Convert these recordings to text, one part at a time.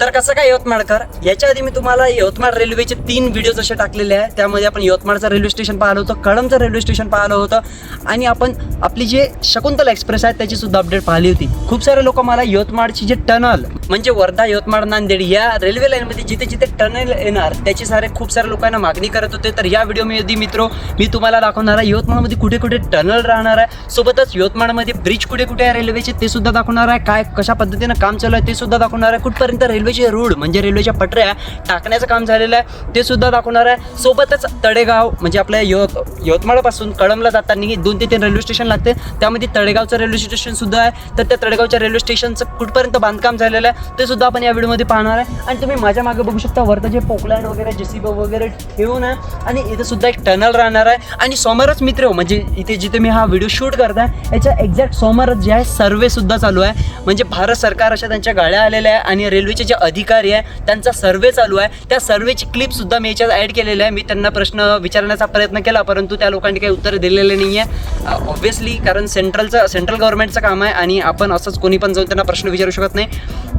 तर कसं काय यवतमाळकर? याच्या आधी मी तुम्हाला यवतमाळ रेल्वेचे तीन व्हिडिओज जसे टाकलेले आहे त्यामध्ये आपण यवतमाळचं रेल्वे स्टेशन पाहिलं होतं कळमचं रेल्वे स्टेशन पाहिलं होतं आणि आपण आपली जे शकुंतला एक्सप्रेस आहे त्याची सुद्धा अपडेट पाहिली होती. खूप सारे लोक मला यवतमाळची जे टनल म्हणजे वर्धा यवतमाळ नांदेड या रेल्वे लाईनमध्ये जिथे जिथे टनल येणार त्याची सारे खूप साऱ्या लोकांना मागणी करत होते. तर या व्हिडिओमध्ये मित्रो मी तुम्हाला दाखवणार आहे यवतमाळमध्ये कुठे कुठे टनल राहणार आहे. सोबतच यवतमाळमध्ये ब्रिज कुठे कुठे आहे रेल्वेचे ते सुद्धा दाखवणार आहे. काय कशा पद्धतीनं काम चालू आहे ते सुद्धा दाखवणार आहे. कुठपर्यंत रेल्वे रेल्वेचे रूळ म्हणजे रेल्वेच्या पटऱ्या टाकण्याचं काम झालेलं आहे. ते सुद्धा दाखवणार आहे. सोबतच तळेगाव म्हणजे आपल्या यवत यवतमाळपासून कळमला जाताना दोन ते तीन रेल्वे स्टेशन लागते. त्यामध्ये तळेगावचं रेल्वे स्टेशन सुद्धा आहे. तर त्या तळेगावच्या रेल्वे स्टेशनचं कुठपर्यंत बांधकाम झालेलं आहे ते सुद्धा आपण या व्हिडिओमध्ये पाहणार आहे. आणि तुम्ही माझ्या मागे बघू शकता वरतं जे पोकलँड वगैरे जेसीबी वगैरे ठेवून आहे. आणि इथे सुद्धा एक टनल राहणार आहे. आणि समोरच मित्र हो, म्हणजे इथे जिथे मी हा व्हिडिओ शूट करताय याच्या एक्झॅक्ट समोरच जे आहे सर्वे सुद्धा चालू आहे. म्हणजे भारत सरकार अशा त्यांच्या गाड्या आलेल्या आहे आणि रेल्वेचे जे अधिकारी आहे त्यांचा सर्वे चालू आहे. त्या सर्वेची क्लिप सुद्धा मी याच्यात ॲड केलेली आहे. मी त्यांना प्रश्न विचारण्याचा प्रयत्न केला परंतु त्या लोकांनी काही उत्तर दिलेले नाही आहे ऑब्व्हियसली कारण सेंट्रलचं सेंट्रल गव्हर्नमेंटचं काम आहे आणि आपण असंच कोणी पण जाऊन त्यांना प्रश्न विचारू शकत नाही.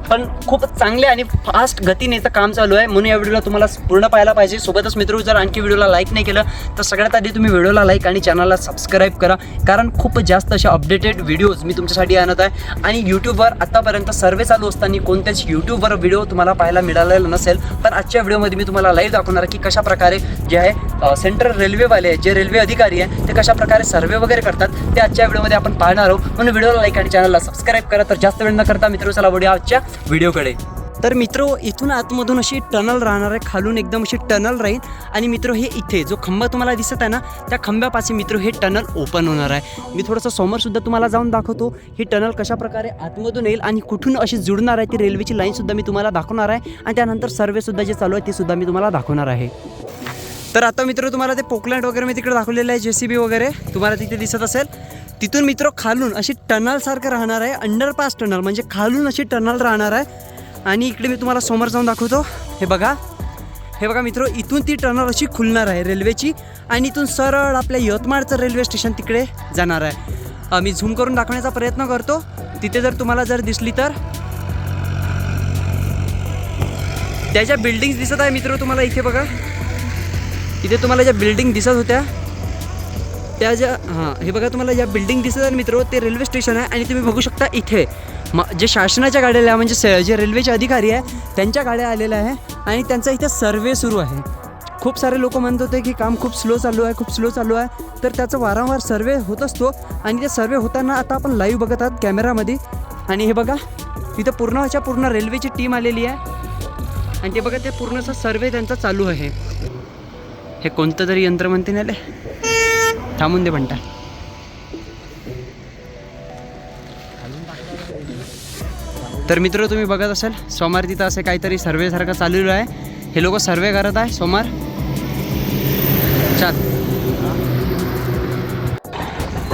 पण खूप चांगले आणि फास्ट गतीने याचं काम चालू आहे. म्हणून या व्हिडिओला तुम्हाला पूर्ण पाहायला पाहिजे. सोबतच मित्र जर आणखी व्हिडिओला लाईक नाही केलं तर सगळ्यात आधी तुम्ही व्हिडिओला लाईक आणि चॅनलला सबस्क्राईब करा. कारण खूप जास्त अशा अपडेटेड व्हिडिओज मी तुमच्यासाठी आणत आहे. आणि यूट्यूबवर आतापर्यंत सर्वे चालू असताना कोणत्याच यूट्यूबवर व्हिडिओ तुम्हाला पाहायला मिळालेला नसेल पण आजच्या व्हिडिओमध्ये मी तुम्हाला लाईव्ह दाखवणार आहे की कशा प्रकारे जे आहे सेंट्रल रेल्वेवाले जे रेल्वे अधिकारी आहे ते कशा प्रकारे सर्वे वगैरे करतात ते आजच्या व्हिडिओमध्ये आपण पाहणार आहोत. म्हणून व्हिडिओला लाईक आणि चॅनलला सबस्क्राईब करा तर जास्त वेळ न करता मित्र चला वडील आजच्या व्हिडिओकडे तर मित्र इथून आतमधून अशी टनल राहणार आहे. खालून एकदम अशी टनल राहील. आणि मित्र हे इथे जो खंबा तुम्हाला दिसत आहे ना त्या खंब्यापाशी मित्र हे टनल ओपन होणार आहे. मी थोडंसं समोरसुद्धा तुम्हाला जाऊन दाखवतो. ही टनल कशा प्रकारे आतमधून येईल आणि कुठून अशी जुडणार आहे ती रेल्वेची लाईनसुद्धा मी तुम्हाला दाखवणार आहे. आणि त्यानंतर सर्वेसुद्धा जे चालू आहे ते सुद्धा मी तुम्हाला दाखवणार आहे. तर आता मित्र तुम्हाला ते पोकलँड वगैरे मी तिकडे दाखवलेलं आहे जे सी बी वगैरे. तुम्हाला तिथे दिसत असेल. तिथून मित्र खालून अशी टनलसारखं राहणार आहे. अंडरपास टनल म्हणजे खालून अशी टनल राहणार आहे. आणि इकडे मी तुम्हाला समोर जाऊन दाखवतो. हे बघा. हे बघा मित्र इथून ती टनल अशी खुलणार आहे रेल्वेची आणि इथून सरळ आपल्या यवतमाळचं रेल्वे स्टेशन तिकडे जाणार आहे. मी झूम करून दाखवण्याचा प्रयत्न करतो. तिथे जर तुम्हाला जर दिसली तर. त्याच्या बिल्डिंग्स दिसत आहे मित्र तुम्हाला इथे बघा. इथे तुम्हाला ज्या बिल्डिंग दिसत होत्या त्या ज्या हां हे बघा तुम्हाला ज्या बिल्डिंग दिसत आहे मित्र ते रेल्वे स्टेशन आहे आणि तुम्ही बघू शकता इथे. म जे शासनाच्या गाड्या आहे म्हणजे स जे रेल्वेचे अधिकारी आहे त्यांच्या गाड्या आलेल्या आहे आणि त्यांचा इथे सर्वे सुरू आहे. खूप सारे लोक म्हणत होते की काम खूप स्लो चालू आहे खूप स्लो चालू आहे. तर त्याचा वारंवार सर्वे होत असतो आणि ते सर्वे होताना आता आपण लाईव्ह बघत आहात कॅमेरामध्ये आणि हे बघा इथं पूर्णच्या पूर्ण रेल्वेची टीम आलेली आहे. आणि ते बघा ते पूर्णचा सर्वे त्यांचा चालू आहे. हे कोणतं तरी यंत्र म्हणते ना थांबून दे म्हणता तर मित्र तुम्ही बघत असाल सोमवार तिथं असे काहीतरी सर्वेसारखं चाललेलं आहे. हे लोक सर्वे करत आहे सोमवार. चाल.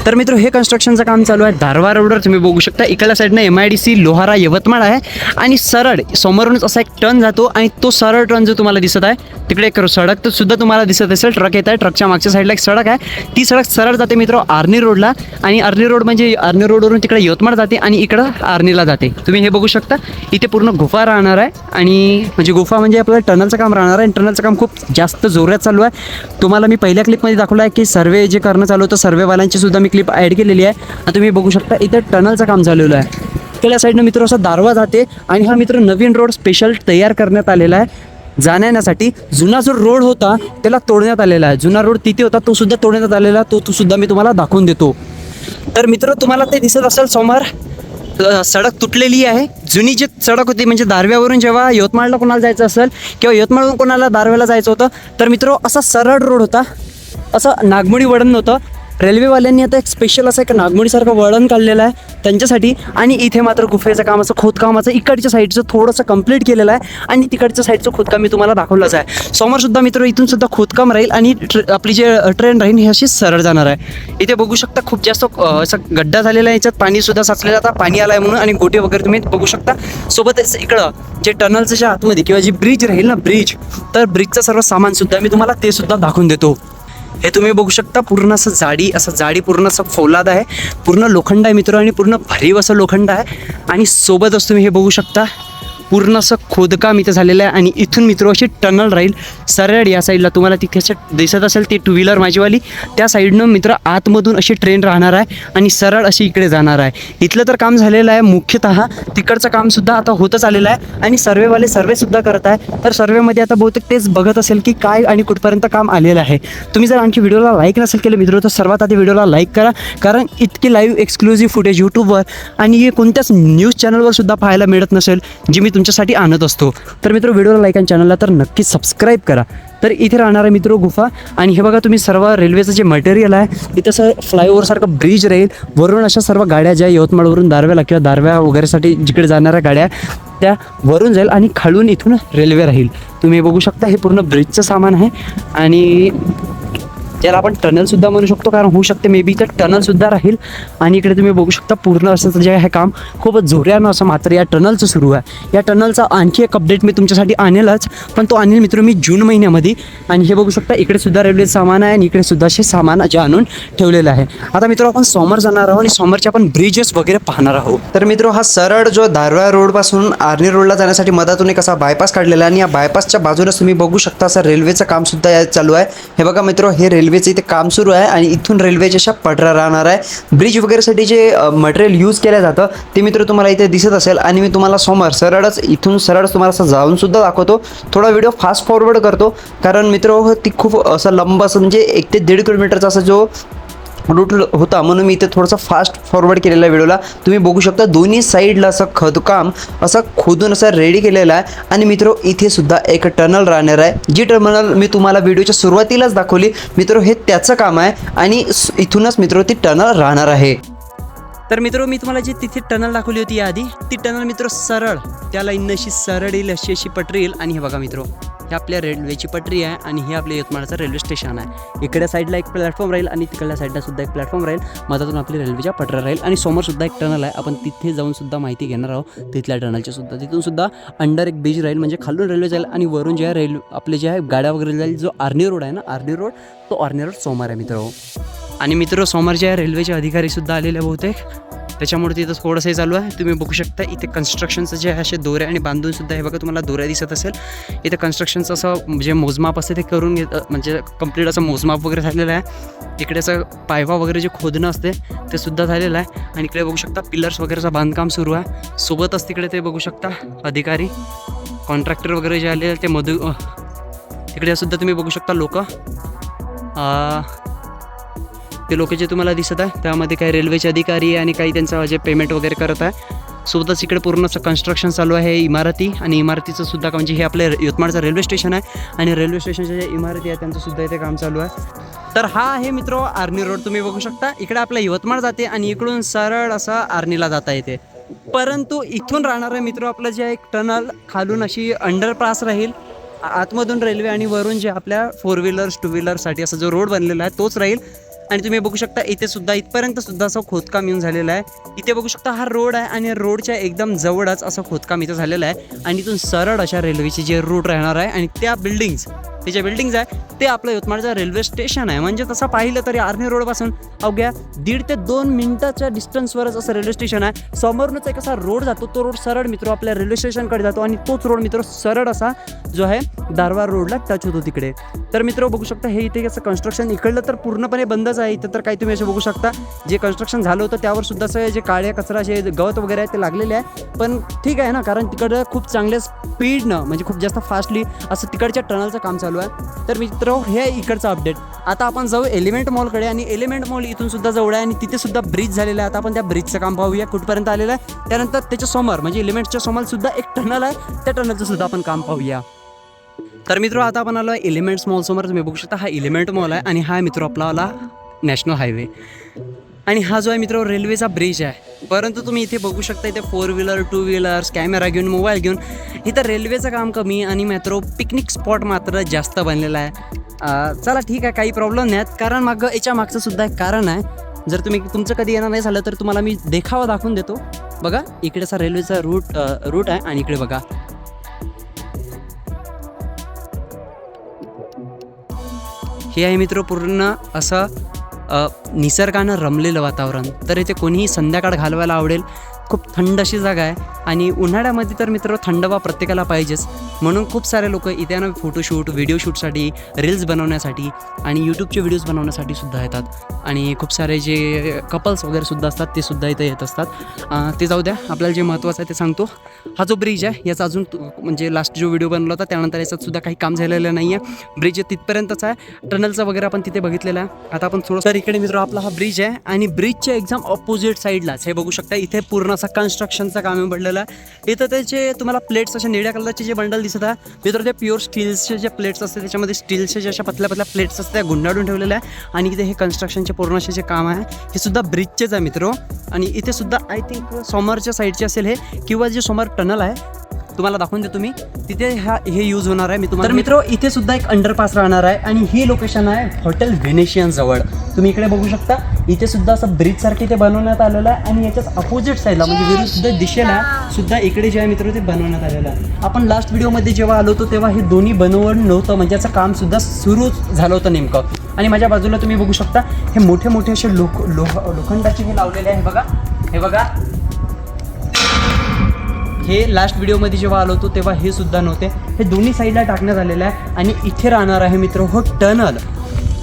तर मित्र हे कन्स्ट्रक्शनचं काम चालू आहे. धारवा रोडवर तुम्ही बघू शकता. इकडल्या साईडनं M I D C Lohara Yavatmal आहे. आणि सरळ समोरूनच असा एक टर्न जातो आणि तो सरळ टर्न जो तुम्हाला दिसत आहे तिकडे एक सडक तर सुद्धा तुम्हाला दिसत असेल. ट्रक येत आहे. ट्रकच्या मागच्या साईडला एक सडक आहे. ती सडक सरळ जाते मित्र आर्नी रोडला आणि आर्नी रोड म्हणजे आर्नी रोडवरून तिकडे यवतमाळ जाते आणि इकडं आर्नीला जाते. तुम्ही हे बघू शकता. इथे पूर्ण गुफा राहणार आहे. आणि म्हणजे गुफा म्हणजे आपल्याला टनलचं काम राहणार आहे. आणि टनलचं काम खूप जास्त जोरात चालू आहे. तुम्हाला मी पहिल्या क्लिपमध्ये दाखवलं आहे की सर्वे जे करणं चालू होतं सर्वेवाल्यांची सुद्धा मी क्लिप ॲड केलेली आहे. आणि तुम्ही बघू शकता इथे टनलचं काम झालेलं आहे. त्या साईडनं मित्र असा दारवा जाते आणि हा मित्र नवीन रोड स्पेशल तयार करण्यात आलेला आहे. जाण्यासाठी जुना जो रोड होता त्याला तोडण्यात आलेला आहे. जुना रोड तिथे होता तो सुद्धा तोडण्यात आलेला आहे, तो तो सुद्धा मी तुम्हाला दाखवून देतो. तर मित्र तुम्हाला ते दिसत असेल समोर सडक तुटलेली आहे. जुनी जी सडक होती म्हणजे दारव्यावरून जेव्हा यवतमाळला कोणाला जायचं असेल किंवा यवतमाळवरून कोणाला दारव्याला जायचं होतं तर मित्र असा सरळ रोड होता. असं नागमोडी वळण नव्हतं. रेल्वेवाल्यांनी आता एक स्पेशल असं एक नागमोडीसारखं वळण काढलेलं आहे त्यांच्यासाठी. आणि इथे मात्र गुफेचं काम असं खोदकामाचं इकडच्या साईडचं थोडंसं कंप्लीट केलेलं आहे. आणि तिकडच्या साईडचं खोदकाम मी तुम्हाला दाखवलंच आहे. समोरसुद्धा मित्र इथून सुद्धा खोदकाम राहील आणि ट्र आपली जे ट्रेन राहील ही अशी सरळ जाणार आहे. इथे बघू शकता खूप जास्त असं गड्डा झालेला आहे याच्यात. पाणीसुद्धा साचलेलं आता. पाणी आलं आहे म्हणून आणि गोटे वगैरे तुम्ही बघू शकता. सोबतच इकडं जे टनलच्या आतमध्ये किंवा जी ब्रिज राहील ना ब्रिज तर ब्रिजचं सर्व सामानसुद्धा मी तुम्हाला ते सुद्धा दाखवून देतो. हे तुम्ही बघू शकता पूर्ण असं जाडी असं जाडी पूर्ण असं फौलाद आहे. पूर्ण लोखंड आहे मित्र आणि पूर्ण भरीव असं लोखंड आहे. आणि सोबतच तुम्ही हे बघू शकता पूर्ण असं खोदकाम इथं झालेलं आहे आणि इथून मित्र अशी टनल राहील. सरळ या साईडला तुम्हाला तिथे असं दिसत असेल ती टू व्हीलर माझीवाली. त्या साईडनं मित्र आतमधून अशी ट्रेन राहणार आहे आणि सरळ अशी इकडे जाणार आहे. इथलं तर काम झालेलं आहे मुख्यतः तिकडचं कामसुद्धा आता होतच आलेलं आहे आणि सर्वेवाले सर्वेसुद्धा करत आहे. तर सर्वेमध्ये आता बहुतेक तेच बघत असेल की काय आणि कुठपर्यंत काम आलेलं आहे. तुम्ही जर आणखी व्हिडिओला लाईक नसेल केलं मित्र तर सर्वात आधी व्हिडिओला लाईक करा. कारण इतकी लाईव्ह एक्सक्लुझिव्ह फुटेज यूट्यूबवर आणि हे कोणत्याच न्यूज चॅनलवर सुद्धा पाहायला मिळत नसेल जी मी तुम तुमच्यासाठी आणत असतो. तर मित्र व्हिडिओला लाईक आणि चॅनलला तर नक्की सबस्क्राईब करा. तर इथे राहणार आहे मित्र गुफा आणि हे बघा तुम्ही सर्व रेल्वेचं जे मटेरियल आहे इथं असं फ्लायओव्हरसारखं ब्रिज राहील वरून अशा सर्व गाड्या ज्या यवतमाळवरून दारव्याला किंवा दारव्या वगैरेसाठी जिकडे जाणाऱ्या गाड्या त्या वरून जाईल आणि खालून इथून रेल्वे राहील. तुम्ही बघू शकता हे पूर्ण ब्रिजचं सामान आहे. आणि त्याला आपण टनलसुद्धा म्हणू शकतो कारण होऊ शकते मे बी तर टनलसुद्धा राहील. आणि इकडे तुम्ही बघू शकता पूर्ण असं जे आहे काम खूपच जोऱ्यानं असं मात्र या टनलचं सुरू आहे. या टनलचा आणखी एक अपडेट मी तुमच्यासाठी आणेलच पण तो आणेल मित्र मी जून महिन्यामध्ये. आणि हे बघू शकता इकडे सुद्धा रेल्वे सामान आहे आणि इकडे सुद्धा असे सामान जे आणून ठेवलेलं आहे. आता मित्र आपण समोर जाणार आहोत आणि समोरचे आपण ब्रिजेस वगैरे पाहणार आहोत. तर मित्र हा सरळ जो दारव्या रोडपासून आर्नी रोडला जाण्यासाठी मधातून एक असा बायपास काढलेला आहे आणि या बायपासच्या बाजूलाच तुम्ही बघू शकता असं रेल्वेचं काम सुद्धा चालू आहे. हे बघा मित्र हे रेल्वे रेल्वेचं इथे काम सुरू आहे आणि इथून रेल्वेच्या अशा पटरा राहणार आहे. ब्रिज वगैरेसाठी जे मटेरियल यूज केलं जातं ते मित्र तुम्हाला इथे दिसत असेल आणि मी तुम्हाला समोर सरळच इथून सरळच तुम्हाला असं जाऊन सुद्धा दाखवतो. थोडा व्हिडिओ फास्ट फॉरवर्ड करतो कारण मित्र हो, ती खूप असं लंब असं म्हणजे एक ते दीड किलोमीटरचा असा जो रूट होता. म्हणून मी इथे थोडंसं फास्ट फॉरवर्ड केलेला व्हिडिओला. तुम्ही बघू शकता दोन्ही साईडला असं खदकाम असं खोदून असं रेडी केलेलं आहे. आणि मित्र इथे सुद्धा एक टनल राहणार आहे. जी टनल मी तुम्हाला व्हिडिओच्या सुरुवातीलाच दाखवली. मित्र हे त्याचं काम आहे. आणि इथूनच मित्र ती टनल राहणार आहे. तर मित्र मी तुम्हाला जी तिथे टनल दाखवली होती आधी ती टनल मित्र सरळ त्या लाईननं सरळ येईल अशी अशी पटरी येईल आणि हे बघा मित्र हे आपल्या रेल्वेची पटरी आहे आणि हे आपल्या यवतमाळचं रेल्वे स्टेशन आहे. इकडे साईडला एक प्लॅटफॉर्म राहील आणि तिकडल्या साईडला सुद्धा एक प्लॅटफॉर्म राहील. मधातून आपली रेल्वेच्या पटऱ्या राहील आणि समोर सुद्धा एक टनल आहे. आपण तिथे जाऊन सुद्धा माहिती घेणार आहोत. तिथल्या टनलची सुद्धा. तिथून सुद्धा अंडर एक ब्रिज राहील म्हणजे खालून रेल्वे जाईल आणि वरून जे आहे रेल्वे आपले जे आहे गाड्या वगैरे जाईल. जो आर्नी रोड आहे ना आर्नी रोड तो आर्नी रोड सोमवार आहे मित्र आणि मित्र सोमवार जे आहे रेल्वेचे अधिकारी सुद्धा आलेले आहे बहुतेक. त्याच्यामुळे तिथं थोडंसं हे चालू आहे. तुम्ही बघू शकता इथे कन्स्ट्रक्शनचं जे आहे असे दोऱ्या आणि बांधून सुद्धा हे बघा तुम्हाला दोऱ्या दिसत असेल. इथे कन्स्ट्रक्शनचं असं जे मोजमाप असते ते करून घेत म्हणजे कंप्लीट असं मोजमाप वगैरे झालेलं आहे. इकडे असं पायवा वगैरे जे खोदणं असते ते सुद्धा झालेलं आहे. आणि इकडे बघू शकता पिलर्स वगैरेचं बांधकाम सुरू आहे. सोबतच तिकडे ते बघू शकता अधिकारी कॉन्ट्रॅक्टर वगैरे जे आले ते मधु तिकडे सुद्धा तुम्ही बघू शकता लोक. ते लोक जे तुम्हाला दिसत आहे त्यामध्ये काही रेल्वेचे अधिकारी आहे आणि काही त्यांचं जे पेमेंट वगैरे करत आहे. सोबतच इकडे पूर्ण असं कन्स्ट्रक्शन चालू आहे इमारती आणि इमारतीचं सुद्धा का म्हणजे हे आपल्या यवतमाळचं रेल्वे स्टेशन आहे आणि रेल्वे स्टेशनच्या ज्या इमारती आहेत त्यांचं सुद्धा इथे काम चालू आहे. तर हा आहे मित्र आर्नी रोड तुम्ही बघू शकता. इकडे आपल्या यवतमाळ जाते आणि इकडून सरळ असं आर्नीला जाता येते. परंतु इथून राहणारे मित्र आपलं जे एक टनल खालून अशी अंडरपास राहील. आतमधून रेल्वे आणि वरून जे आपल्या फोर व्हीलर्स टू व्हीलरसाठी असा जो रोड बनलेला आहे तोच राहील. आणि तुम्ही बघू शकता इथे सुद्धा इथपर्यंत सुद्धा असं खोदकाम येऊन झालेलं आहे. इथे बघू शकता हा रोड आहे आणि रोडच्या एकदम जवळच असं खोदकाम इथं झालेलं आहे. आणि इथून सरळ अशा रेल्वेची जे रूट राहणार आहे आणि त्या बिल्डिंग्स ते जे बिल्डिंग्स आहे ते आपलं यवतमाळचं रेल्वे स्टेशन आहे. म्हणजे तसं पाहिलं तरी आर्मी रोडपासून अवघ्या दीड ते दोन मिनटाच्या डिस्टन्सवरच असं रेल्वे स्टेशन आहे. समोरूनच एक असा रोड जातो तो रोड सरळ मित्र आपल्या रेल्वे स्टेशनकडे जातो आणि तोच रोड मित्र सरळ असा जो आहे दारवार रोडला टच होतो तिकडे. तर मित्र बघू शकता हे इथे असं कन्स्ट्रक्शन इकडलं तर पूर्णपणे बंद बंदच आहे इथं तर काही तुम्ही असे बघू शकता. जे कन्स्ट्रक्शन झालं होतं त्यावर सुद्धा असं जे काळ्या कचरा जे गवत वगैरे आहे ते लागलेले आहे. पण ठीक आहे ना कारण तिकडं खूप चांगल्या स्पीडनं म्हणजे खूप जास्त फास्टली असं तिकडच्या टनलचं काम चालू आहे. तर मित्र हे इकडचं अपडेट आता आपण जाऊ एलिमेंट मॉलकडे आणि एलिमेंट मॉल इथून सुद्धा जवळ आहे आणि तिथे सुद्धा ब्रिज झालेला आहे. आता आपण त्या ब्रिजचं काम पाहूया कुठपर्यंत आलेलं आहे. त्यानंतर त्याच्यासमोर म्हणजे एलिमेंटच्या समोर सुद्धा एक टनल आहे. त्या टनलचं सुद्धा आपण काम पाहूया. तर मित्र आता आपण आलो आहे एलिमेंट्स मॉलसमोर तुम्ही बघू शकता हा एलिमेंट मॉल आहे आणि हा मित्र आपला आला नॅशनल हायवे. आणि हा जो आहे मित्र रेल्वेचा ब्रिज आहे. परंतु तुम्ही इथे बघू शकता इथे four wheeler two wheelers camera घेऊन मोबाईल घेऊन इथं रेल्वेचं काम कमी आणि मात्र पिकनिक स्पॉट मात्र जास्त बनलेला आहे. चला ठीक आहे काही प्रॉब्लेम नाही आहेत कारण मागं याच्या मागचं सुद्धा एक कारण आहे. जर तुम्ही तुमचं कधी येणार नाही झालं तर तुम्हाला मी देखावा दाखवून देतो. बघा इकडेचा रेल्वेचा रूट रूट आहे आणि इकडे बघा. हे आहे मित्र पूर्ण असं निसर्गानं रमलेलं वातावरण. तर इथे कोणीही संध्याकाळ घालवायला आवडेल. खूप थंड अशी जागा आहे. आणि उन्हाळ्यामध्ये तर मित्र थंडवा प्रत्येकाला पाहिजेच. म्हणून खूप सारे लोक इथे ना फोटोशूट व्हिडिओ शूटसाठी रील्स बनवण्यासाठी आणि यूट्यूबचे व्हिडिओज बनवण्यासाठी सुद्धा येतात. आणि खूप सारे जे कपल्स वगैरे सुद्धा असतात ते सुद्धा इथे येत असतात. ते जाऊ द्या आपल्याला जे महत्त्वाचं आहे ते सांगतो. हा जो ब्रिज आहे याचा अजून म्हणजे लास्ट जो व्हिडिओ बनला होता त्यानंतर याच्यात सुद्धा काही काम झालेलं नाही आहे ब्रिज तिथपर्यंतच आहे. टनलचा वगैरे आपण तिथे बघितलेला आहे. आता आपण थोडं तर इकडे मित्र आपला हा ब्रिज आहे आणि ब्रिजच्या एक्झाम ऑपोजिट साईडलाच हे बघू शकता इथे पूर्ण असा कन्स्ट्रक्शनचं काम पडलेलं आहे इथं त्याचे तुम्हाला प्लेट्स असे निळ्या कलरचे जे बंडल दिसत आहे मित्र ते प्युअर स्टील्सचे जे प्लेट्स असते त्याच्यामध्ये स्टीलचे जे अशा पतल्या पतल्या प्लेट्स असतात त्या गुंडाळून ठेवलेल्या आहे आणि इथे हे कन्स्ट्रक्शनचे पूर्ण असे जे काम आहे हे सुद्धा ब्रिजचेच आहे मित्र. आणि इथे सुद्धा आय थिंक समोरच्या साईडचे असेल हे किंवा जे समोर टनल आहे तुम्हाला दाखवून देतो मी. तिथे ह्या हे यूज होणार आहे. मी तुम्हाला तर मित्र इथे सुद्धा एक अंडरपास राहणार आहे आणि ही लोकेशन आहे हॉटेल व्हेनेशियन जवळ. तुम्ही इकडे बघू शकता. इथे सुद्धा असं ब्रिज सारखे ते बनवण्यात आलेलं आहे आणि याच्याच अपोजिट साईडला म्हणजे विरुद्ध दिशेला सुद्धा इकडे जे आहे मित्र ते बनवण्यात आलेलं आहे. आपण लास्ट व्हिडिओमध्ये जेव्हा आलो होतो तेव्हा हे दोन्ही बनवण नव्हतं. म्हणजे याचं काम सुद्धा सुरू झालं होतं नेमकं. आणि माझ्या बाजूला तुम्ही बघू शकता हे मोठे मोठे असे लोक लोह लोखंडाचे हे लावलेले आहे बघा. हे बघा. हे लास्ट व्हिडिओमध्ये जेव्हा आलो होतो तेव्हा हे सुद्धा नव्हते. हे दोन्ही साईडला टाकण्यात आलेलं आहे. आणि इथे राहणार आहे मित्र हो टनल.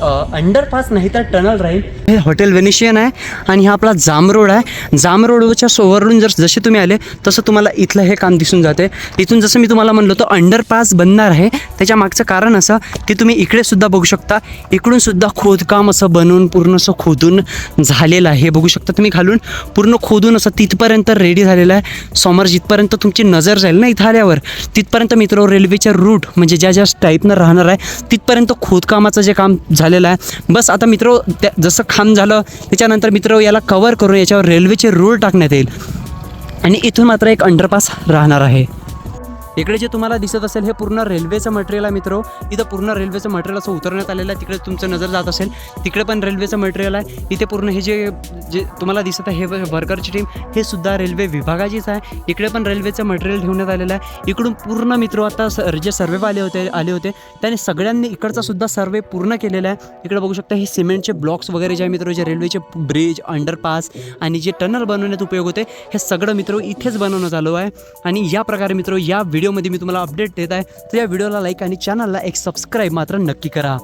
अंडरपास नाही तर टनल राहील. हे हॉटेल व्हेनिशियन आहे आणि हा आपला जाम रोड आहे. जाम रोडच्या सोवरून जर जसे तुम्ही आले तसं तुम्हाला इथलं हे काम दिसून जाते. इथून जसं मी तुम्हाला म्हणलो तर अंडरपास बनणार आहे. त्याच्या मागचं कारण असं की तुम्ही इकडे सुद्धा बघू शकता. इकडून सुद्धा खोदकाम असं बनवून पूर्ण असं खोदून झालेलं आहे. हे बघू शकता तुम्ही घालून पूर्ण खोदून असं तिथपर्यंत रेडी झालेलं आहे. समोर जिथपर्यंत तुमची नजर जाईल ना इथं आल्यावर तिथपर्यंत मित्र रेल्वेच्या रूट म्हणजे ज्या ज्या टाईपनं राहणार आहे तिथपर्यंत खोदकामाचं जे काम झालं झालेला आहे. बस आता मित्र त्या जसं खांब झालं त्याच्यानंतर मित्र याला कवर करून याच्यावर रेल्वेचे रूळ टाकण्यात येईल. आणि इथून मात्र एक अंडरपास राहणार आहे. इकडे जे तुम्हाला दिसत असेल हे पूर्ण रेल्वेचं मटेरियल आहे मित्र. इथं पूर्ण रेल्वेचं मटेरियल असं उतरण्यात आलेलं आहे. तिकडे तुमचं नजर जात असेल तिकडे पण रेल्वेचं मटेरियल आहे. इथे पूर्ण हे जे जे तुम्हाला दिसत आहे हे वर्करची टीम हे सुद्धा रेल्वे विभागाचीच आहे. इकडे पण रेल्वेचं मटेरियल ठेवण्यात आलेलं आहे. इकडून पूर्ण मित्र आता स- जे सर्वे आले होते आले होते त्याने सगळ्यांनी इकडचा सुद्धा सर्वे पूर्ण केलेला आहे. इकडे बघू शकता हे सिमेंटचे ब्लॉक्स वगैरे जे आहे मित्र जे रेल्वेचे ब्रिज अंडरपास आणि जे टनल बनवण्यात उपयोग होते हे सगळं मित्र इथेच बनवण्यात आलो आहे. आणि या प्रकारे मित्र या व्हिडिओमध्ये मी तुम्हाला अपडेट देत आहे. तर या व्हिडिओला लाईक आणि चॅनलला एक सबस्क्राईब मात्र नक्की करा.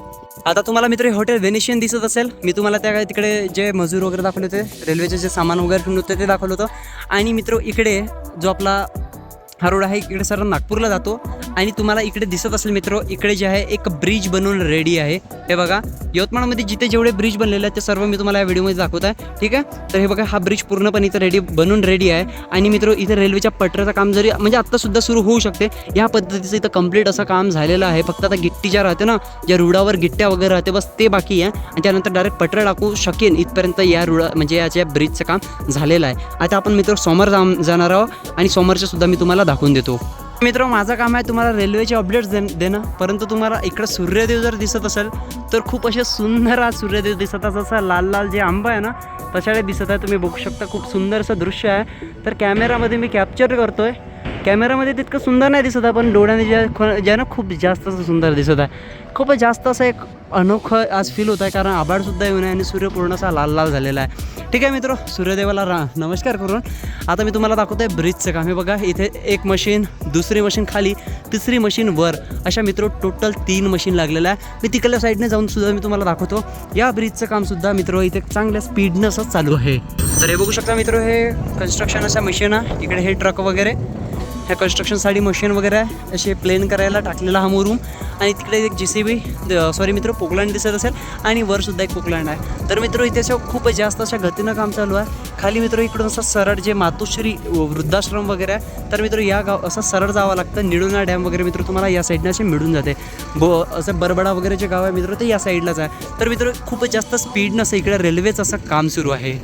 आता तुम्हाला मित्र हे हॉटेल व्हेनेशियन दिसत असेल. मी तुम्हाला त्या तिकडे जे मजूर वगैरे दाखवले होते रेल्वेचे जे सामान वगैरे ठेवून होते ते दाखवलं होतं. आणि मित्र इकडे जो आपला हा रोड आहे इकडे सर नागपूरला जातो. आणि तुम्हाला इकडे दिसत असेल मित्र इकडे जे आहे एक ब्रिज बनवून रेडी आहे. हे बघा यवतमाळमध्ये जिथे जेवढे ब्रिज बनलेले आहेत ते सर्व मी तुम्हाला या व्हिडिओमध्ये दाखवत आहे. ठीक आहे? तर हे बघा हा ब्रिज पूर्णपणे इथं रेडी बनून रेडी आहे. आणि मित्र इथे रेल्वेच्या पटऱ्याचं काम जरी म्हणजे आत्तासुद्धा सुरू होऊ शकते. या पद्धतीचं इथं कंप्लीट असं काम झालेलं आहे. फक्त आता गिट्टी ज्या राहते ना ज्या रुडावर गिट्ट्या वगैरे राहते बस ते बाकी आहे. आणि त्यानंतर डायरेक्ट पटऱ्या टाकू शकेन इथपर्यंत या रुडा म्हणजे याच्या ब्रिजचं काम झालेलं आहे. आता आपण मित्र समोर जा जाणार आहोत. आणि समोरचं सुद्धा मी तुम्हाला दाखवून देतो. मित्र माझं काम आहे तुम्हाला रेल्वेचे अपडेट्स दे देणं. परंतु तुम्हाला इकडं सूर्यदेव जर दिसत असेल तर खूप असे सुंदर आज सूर्यदेव दिसत असं असा लाल लाल जे आंबा आहे ना तशाळे दिसत आहे. तुम्ही बघू शकता खूप सुंदर असं दृश्य आहे. तर कॅमेरामध्ये मी कॅप्चर करतो आहे कॅमेरामध्ये तितकं सुंदर नाही दिसत आहे पण डोळ्याने ज्या ख- खूप जास्त असं सुंदर दिसत आहे. खूपच जास्त असं एक अनोखं आज फील होत आहे कारण आभाळसुद्धा येऊन आहे आणि सूर्य पूर्णसा लाल लाल झालेला आहे. ठीक आहे मित्र सूर्यदेवाला रा नमस्कार करून. आता मी तुम्हाला दाखवतो आहे ब्रिजचं काम. हे बघा इथे एक मशीन दुसरी मशीन खाली तिसरी मशीन वर. अशा मित्र टोटल तीन मशीन लागलेलं आहे मी तिकडल्या साईडने जाऊन सुद्धा मी तुम्हाला दाखवतो. या ब्रिजचं कामसुद्धा मित्र इथे चांगल्या स्पीडनं असं चालू आहे. तर हे बघू शकता मित्र हे कन्स्ट्रक्शन अशा मशीन आहे. इकडे हे ट्रक वगैरे. ह्या कन्स्ट्रक्शनसाठी मशीन वगैरे आहे असे प्लेन करायला टाकलेला हा मोरूम आणि तिकडे एक जी सी बी सॉरी मित्र पोकलँड दिसत असेल आणि वरसुद्धा एक पोकलँड आहे. तर मित्र इथे असं खूप जास्त अशा गतीनं काम चालू आहे. खाली मित्र इकडून असं सरळ जे मातोश्री वृद्धाश्रम वगैरे आहे तर मित्र या गाव असं सरळ जावं लागतं. निडुना डॅम वगैरे मित्र तुम्हाला या साईडनं असे मिळून जाते. ब असं बरबडा वगैरे जे गाव आहे मित्र ते या साईडलाच आहे. तर मित्र खूपच जास्त स्पीडनं असं इकडे रेल्वेचं असं काम सुरू आहे.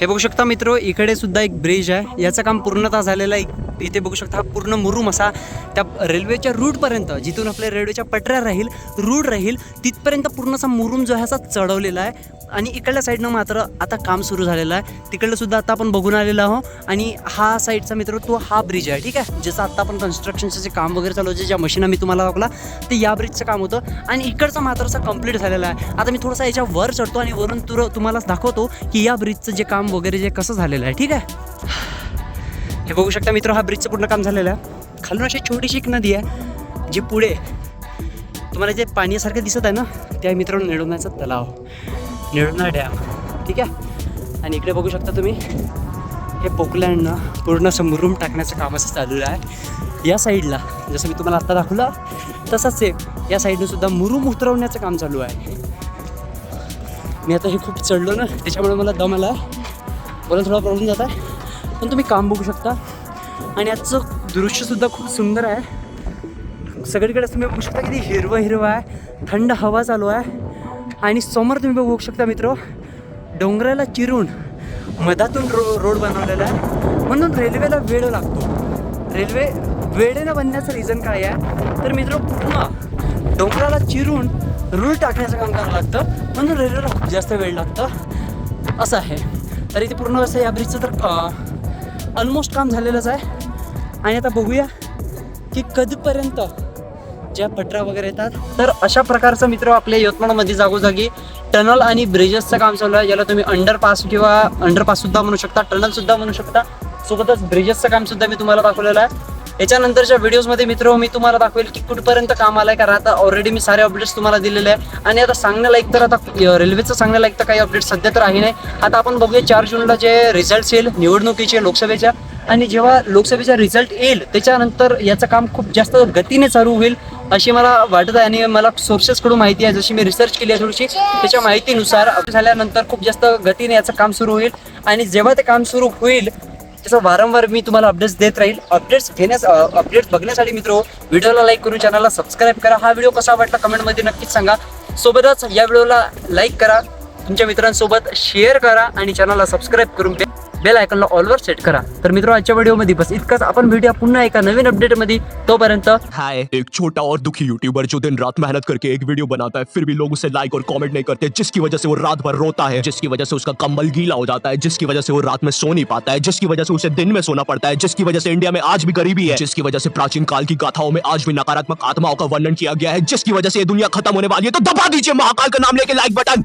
हे बघू शकता मित्र इकडे सुद्धा एक ब्रिज आहे. याचं काम पूर्णतः झालेलं आहे. इथे बघू शकता हा पूर्ण मुरूम असा त्या रेल्वेच्या रूटपर्यंत जिथून आपल्या रेल्वेच्या पटऱ्या राहील रूट राहील तिथपर्यंत पूर्ण असा मुरुम जो आहे असा चढवलेला आहे. आणि इकडल्या साईडनं मात्र आता काम सुरू झालेलं आहे. तिकडलं सुद्धा आता आपण बघून आलेलो आहोत. आणि हा साईडचा मित्र तो हा ब्रिज आहे ठीक आहे? ज्याचं आत्ता आपण कन्स्ट्रक्शनचं जे काम वगैरे चालू होते ज्या मशीन मी तुम्हाला दाखवला ते या ब्रिजचं काम होतं. आणि इकडचं मात्र असं कंप्लीट झालेलं आहे. आता मी थोडासा याच्या वर चढतो आणि वरून तुर तुम्हाला दाखवतो की या ब्रिजचं जे काम वगैरे जे कसं झालेलं आहे ठीक आहे? हे बघू शकता मित्र हा ब्रिजचं पूर्ण काम झालेलं आहे. खालून अशी छोटीशी एक नदी आहे जी पुढे तुम्हाला जे पाण्यासारखं दिसत आहे ना त्या मित्र निळवण्याचा तलाव. निळवणा डॅम. ठीक आहे? आणि इकडे बघू शकता तुम्ही हे पोकलँडनं पूर्ण समृम टाकण्याचं काम असं चालू आहे. या साईडला जसं मी तुम्हाला आत्ता दाखवलं तसंच सेम या साईडनं सुद्धा मुरूम उतरवण्याचं काम चालू आहे. मी आता हे खूप चढलो ना त्याच्यामुळे मला दम आला मला थोडा प्रॉब्लेम जात आहे? पण तुम्ही काम बघू शकता. आणि आजचं दृश्यसुद्धा खूप सुंदर आहे. सगळीकडे तुम्ही बघू शकता किती हिरवं हिरवं आहे. थंड हवा चालू आहे. आणि समोर तुम्ही बघू शकता मित्र डोंगराला चिरून मधातून रो रोड बनवलेला आहे. म्हणून रेल्वेला वेळ लागतो. रेल्वे वेळेनं बनण्याचं रिझन काय आहे? तर मित्र पूर्ण डोंगराला चिरून रूळ टाकण्याचं काम करावं लागतं. म्हणून रेल्वेला खूप जास्त वेळ लागतं. असं आहे. तर इथे पूर्ण असं या ब्रिजचं तर ऑलमोस्ट काम झालेलंच आहे. आणि आता बघूया की कधीपर्यंत ज्या पटरा वगैरे येतात. तर अशा प्रकारचं मित्र आपल्या यवतमाळमध्ये जागोजागी टनल आणि ब्रिजेसचं काम चालू आहे. ज्याला तुम्ही अंडरपास किंवा अंडरपाससुद्धा म्हणू शकता टनलसुद्धा म्हणू शकता. सोबतच ब्रिजेसचं कामसुद्धा मी तुम्हाला दाखवलेलं आहे. याच्यानंतरच्या व्हिडिओजमध्ये मित्र मी तुम्हाला दाखवेल की कुठपर्यंत काम आलंय कारण आता ऑलरेडी मी सारे अपडेट्स तुम्हाला दिलेले आहे. आणि आता सांगण्यालायक तर आता रेल्वेचं सांगण्यालायक तर काही अपडेट सध्या तर आहे नाही. आता आपण बघूया चार जूनला जे रिझल्ट येईल निवडणुकीचे लोकसभेच्या. आणि जेव्हा लोकसभेचा रिझल्ट येईल त्याच्यानंतर याचं काम खूप जास्त गतीने चालू होईल अशी मला वाटत आहे. आणि मला सोर्सेसकडून माहिती आहे जशी मी रिसर्च केली आहे थोडीशी त्याच्या माहितीनुसार झाल्यानंतर खूप जास्त गतीने याचं काम सुरू होईल. आणि जेव्हा ते काम सुरू होईल त्याचं वारंवार मी तुम्हाला अपडेट्स देत राहील. अपडेट्स घेण्यास अपडेट्स बघण्यासाठी मित्र व्हिडिओला लाईक करून चॅनलला सबस्क्राईब करा. हा व्हिडिओ कसा वाटला कमेंटमध्ये नक्कीच सांगा. सोबतच या व्हिडिओला लाईक करा. तुमच्या मित्रांसोबत शेअर करा आणि चॅनलला सबस्क्राईब करून बेल आयकॉनला ऑलवर सेट करा. तर मित्र, आजच्या व्हिडिओमध्ये बस इतकंच. आपण भेटूया पुन्हा एका नवीन अपडेटमध्ये तोपर्यंत हाय. एक छोटा और दुखी यूट्यूबर जो दिन रात मेहनत करके एक वीडियो बनाता है, फिर भी लोग उसे लाइक और कमेंट नहीं करते, जिसकी वजह से वो रात भर रोता है, जिसकी वजह से उसका कंबल गीला हो जाता है, जिसकी वजह से वो रात में सो नहीं पाता है, जिसकी वजह से उसे दिन में सोना पड़ता है, जिसकी वजह से इंडिया में आज भी गरीबी है, जिसकी वजह से प्राचीन काल की गाथाओं में आज भी नकारात्मक आत्माओं का वर्णन किया गया है, जिसकी वजह से ये दुनिया खत्म होने वाली है तो दबा दीजिए महाकाल का नाम लेके लाइक बटन